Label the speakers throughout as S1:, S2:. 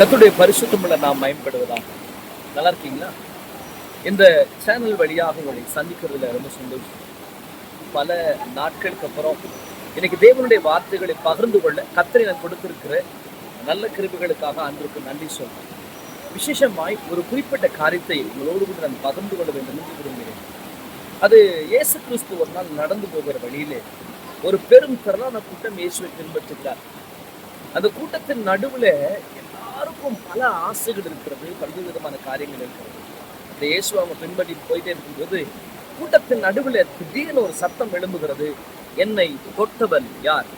S1: கத்துடைய பரிசுத்தமுள்ள நாம் பயன்படுவதாக. நல்லா இருக்கீங்களா? இந்த சேனல் வழியாக உங்களை சந்திக்கிறதுல ரொம்ப சந்தோஷம். பல நாட்களுக்கு அப்புறம் இன்னைக்கு தேவனுடைய வார்த்தைகளை பகிர்ந்து கொள்ள கத்திரை நான் கொடுத்திருக்கிற நல்ல கிருபிகளுக்காக அன்றைக்கு நன்றி சொல்றேன். விசேஷமாய் ஒரு குறிப்பிட்ட காரியத்தை உங்களோடு கூட நான் பகிர்ந்து கொள்ள வேண்டும் என்று விரும்புகிறேன். அது இயேசு கிறிஸ்து ஒரு நாள் நடந்து போகிற வழியிலே ஒரு பெரும் திரளான கூட்டம் இயேசுவை பின்பற்றுகிறார். அந்த கூட்டத்தின் நடுவில் எல்லாருக்கும் பல ஆசைகள் இருக்கிறது பல்வேறு விதமான காரியங்கள் இருக்கிறது. இந்த இயேசு அவங்க பின்பற்றி போயிட்டே இருக்கும்போது கூட்டத்தின் நடுவுல திடீர்னு ஒரு சத்தம் எழும்புகிறது என்னை தொட்டவன் யார்?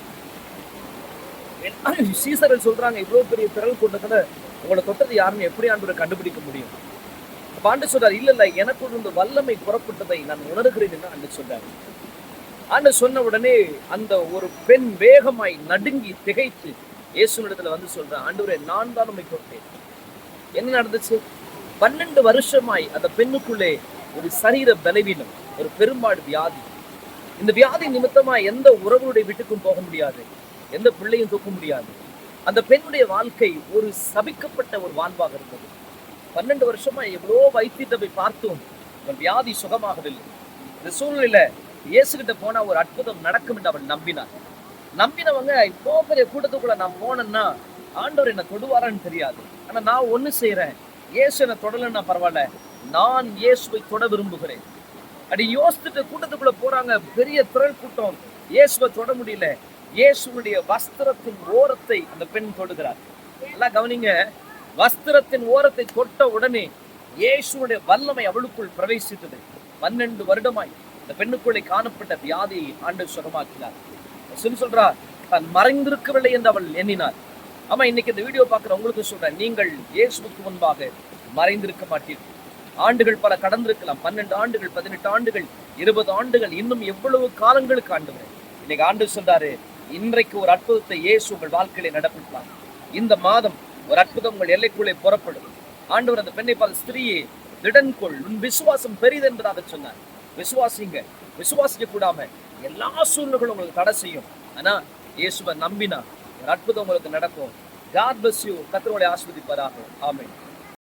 S1: சீசர்கள் சொல்றாங்க இவ்வளவு பெரிய திரள் கூட்டத்துல உங்களை தொட்டது யாருன்னு எப்படி ஆண்டு கண்டுபிடிக்க முடியும்? அப்ப ஆண்டு சொல்றாரு இல்ல இல்ல எனக்கு இருந்த வல்லமை புறப்பட்டதை நான் உணர்கிறேன் என்று ஆண்டு சொல்றாரு. ஆண்டு சொன்ன உடனே அந்த ஒரு பெண் வேகமாய் நடுங்கி திகைத்து இயேசுனிடத்துல வந்து சொல்றேன் ஆண்டவரே நான் தான் உண்மை தொட்டேன் என்ன நடந்துச்சு? பன்னெண்டு வருஷமாய் அந்த பெண்ணுக்குள்ளே ஒரு சரீர பலவீனம் ஒரு பெரும்பாடு வியாதி. இந்த வியாதி நிமித்தமா எந்த உறவுடைய வீட்டுக்கும் போக முடியாது எந்த பிள்ளையும் தூக்க முடியாது. அந்த பெண்ணுடைய வாழ்க்கை ஒரு சபிக்கப்பட்ட ஒரு வாழ்வாக இருந்தது. பன்னெண்டு வருஷமா எவ்வளோ வைத்தியத்தை போய் பார்த்தும் அவன் வியாதி சுகமாகவில்லை. இந்த சூழ்நிலையில இயேசுகிட்ட போனா ஒரு அற்புதம் நடக்கும் என்று அவள் நம்பினார் நம்பினவங்க இவ்வளோ பெரிய கூட்டத்துக்குள்ள நான் போனேன்னா ஆண்டவர் என்ன தொடுவாரான்னு தெரியாது. ஆனா நான் ஒண்ணு செய்யறேன் இயேசு என்ன தொடலைன்னா பரவாயில்ல. நான் இயேசுவை தொட விரும்புகிறேன். அப்படி யோசிச்சுட்டு கூட்டத்துக்குள்ள போறாங்க பெரிய திரள் கூட்டம். இயேசுவை தொட முடியல. இயேசுடைய வஸ்திரத்தின் ஓரத்தை அந்த பெண் தொடுகிறார். எல்லாம் கவனிங்க. வஸ்திரத்தின் ஓரத்தை தொட்ட உடனே இயேசுடைய வல்லமை அவளுக்குள் பிரவேசித்தது. பன்னெண்டு வருடமாய் இந்த பெண்ணுக்குள்ளே காணப்பட்ட வியாதியை ஆண்டு சுகமாக்கினார். சொல்றா தான் மறைந்திருக்கவில்லை என்று அவள் எண்ணினார் ஆமா இன்னைக்கு இந்த வீடியோ பார்க்குற உங்களுக்கு சொல்றேன். நீங்கள் இயேசுக்கு முன்பாக மறைந்திருக்க மாட்டீர்கள். ஆண்டுகள் பல கடந்திருக்கலாம். பன்னெண்டு ஆண்டுகள் பதினெட்டு ஆண்டுகள் இருபது ஆண்டுகள் இன்னும் எவ்வளவு காலங்களுக்கு ஆண்டு இன்னைக்கு ஆண்டு சொல்றாரு இன்றைக்கு ஒரு அற்புதத்தை இயேசு உங்கள் வாழ்க்கையில நடப்பிக்கலாம் இந்த மாதம் ஒரு அற்புதம் உங்கள் எல்லைக்குள்ளே புறப்படும். ஆண்டவர் அந்த பெண்ணை பார்த்த ஸ்திரீயே திடன்கொள். உன் விசுவாசம் பெரிது என்பதாக சொன்னார். விசுவாசிங்க விசுவாசிக்க கூடாம எல்லா சூழ்நிலைகளும் உங்களுக்கு தடை செய்யும். ஆனா இயேசுவை நம்பினா ஒரு அற்புதம் உங்களுக்கு நடக்கும். காட் பிளஸ் யூ கத்தரோட ஆஸ்வதிப்பதாக ஆமை